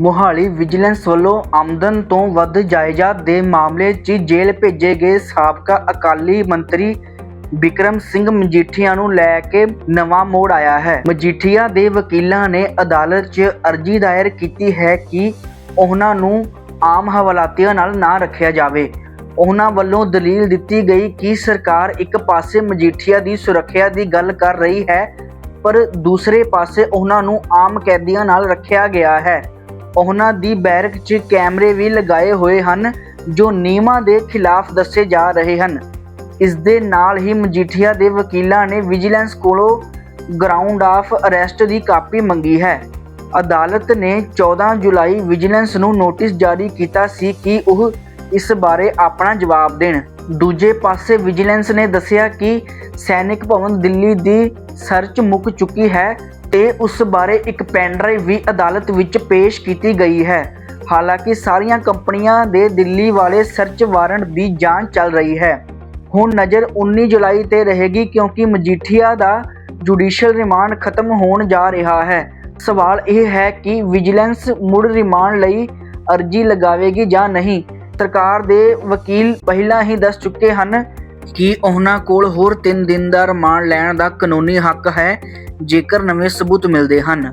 Mohali vigilance ਵੱਲੋਂ ਆਮਦਨ ਤੋਂ ਵੱਧ ਜਾਇਦਾਦ ਦੇ ਮਾਮਲੇ 'ਚ ਜੇਲ੍ਹ ਭੇਜੇ ਗਏ ਸਾਬਕਾ ਅਕਾਲੀ ਮੰਤਰੀ ਵਿਕਰਮ ਸਿੰਘ ਮਜੀਠੀਆ ਨੂੰ ਲੈ ਕੇ ਨਵਾਂ ਮੋੜ ਆਇਆ ਹੈ। ਮਜੀਠੀਆ ਦੇ ਵਕੀਲਾਂ ਨੇ ਅਦਾਲਤ 'ਚ ਅਰਜ਼ੀ ਦਾਇਰ ਕੀਤੀ ਹੈ ਕਿ ਉਹਨਾਂ ਨੂੰ ਆਮ ਹਵਾਲਾਤੀਆਂ ਨਾਲ ਨਾ ਰੱਖਿਆ ਜਾਵੇ। ਉਹਨਾਂ ਵੱਲੋਂ ਦਲੀਲ ਦਿੱਤੀ ਗਈ ਕਿ ਸਰਕਾਰ ਇੱਕ ਪਾਸੇ ਮਜੀਠੀਆ ਦੀ ਸੁਰੱਖਿਆ ਦੀ ਗੱਲ ਕਰ ਰਹੀ ਹੈ, ਪਰ ਦੂਸਰੇ ਪਾਸੇ ਉਹਨਾਂ ਨੂੰ ਆਮ ਕੈਦੀਆਂ ਨਾਲ ਰੱਖਿਆ ਗਿਆ ਹੈ। ਉਹਨਾਂ ਦੀ ਬੈਰਕ 'ਚ ਕੈਮਰੇ ਵੀ ਲਗਾਏ ਹੋਏ ਹਨ, ਜੋ ਨਿਯਮਾਂ ਦੇ ਖਿਲਾਫ ਦੱਸੇ ਜਾ ਰਹੇ ਹਨ। ਇਸ ਦੇ ਨਾਲ ਹੀ ਮਜੀਠੀਆ ਦੇ ਵਕੀਲਾਂ ਨੇ ਵਿਜੀਲੈਂਸ ਕੋਲੋਂ ਗਰਾਊਂਡ ਆਫ ਅਰੈਸਟ ਦੀ ਕਾਪੀ ਮੰਗੀ ਹੈ। ਅਦਾਲਤ ਨੇ 14 ਜੁਲਾਈ ਵਿਜੀਲੈਂਸ ਨੂੰ ਨੋਟਿਸ ਜਾਰੀ ਕੀਤਾ ਸੀ ਕਿ ਉਹ ਇਸ ਬਾਰੇ ਆਪਣਾ ਜਵਾਬ ਦੇਣ। ਦੂਜੇ ਪਾਸੇ ਵਿਜੀਲੈਂਸ ਨੇ ਦੱਸਿਆ ਕਿ ਸੈਨਿਕ ਭਵਨ ਦਿੱਲੀ ਦੀ ਸਰਚ ਮੁੱਕ ਚੁੱਕੀ ਹੈ ਤੇ ਉਸ ਬਾਰੇ ਇੱਕ ਪੈਨਡਰਾਈਵ ਵੀ ਅਦਾਲਤ ਵਿੱਚ ਪੇਸ਼ ਕੀਤੀ ਗਈ ਹੈ। ਹਾਲਾਂਕਿ ਸਾਰੀਆਂ ਕੰਪਨੀਆਂ ਦੇ ਦਿੱਲੀ ਵਾਲੇ ਸਰਚ ਵਾਰੰਟ ਦੀ ਜਾਂਚ ਚੱਲ ਰਹੀ ਹੈ। ਹੁਣ ਨਜ਼ਰ 19 ਜੁਲਾਈ ਤੇ ਰਹੇਗੀ ਕਿਉਂਕਿ ਮਜੀਠੀਆ ਦਾ ਜੁਡੀਸ਼ੀਅਲ ਰਿਮਾਂਡ ਖਤਮ ਹੋਣ ਜਾ ਰਿਹਾ ਹੈ। ਸਵਾਲ ਇਹ ਹੈ ਕਿ ਵਿਜੀਲੈਂਸ ਮੁੜ ਰਿਮਾਂਡ ਲਈ ਅਰਜ਼ੀ ਲਗਾਵੇਗੀ ਜਾਂ ਨਹੀਂ। ਸਰਕਾਰ ਦੇ ਵਕੀਲ ਪਹਿਲਾਂ ਹੀ ਦੱਸ ਚੁੱਕੇ ਹਨ ਕਿ ਉਹਨਾਂ ਕੋਲ ਹੋਰ 3 ਦਿਨ ਦਾ ਰਿਮਾਂਡ ਲੈਣ ਦਾ ਕਾਨੂੰਨੀ ਹੱਕ ਹੈ, ਜੇਕਰ ਨਵੇਂ ਸਬੂਤ ਮਿਲਦੇ ਹਨ।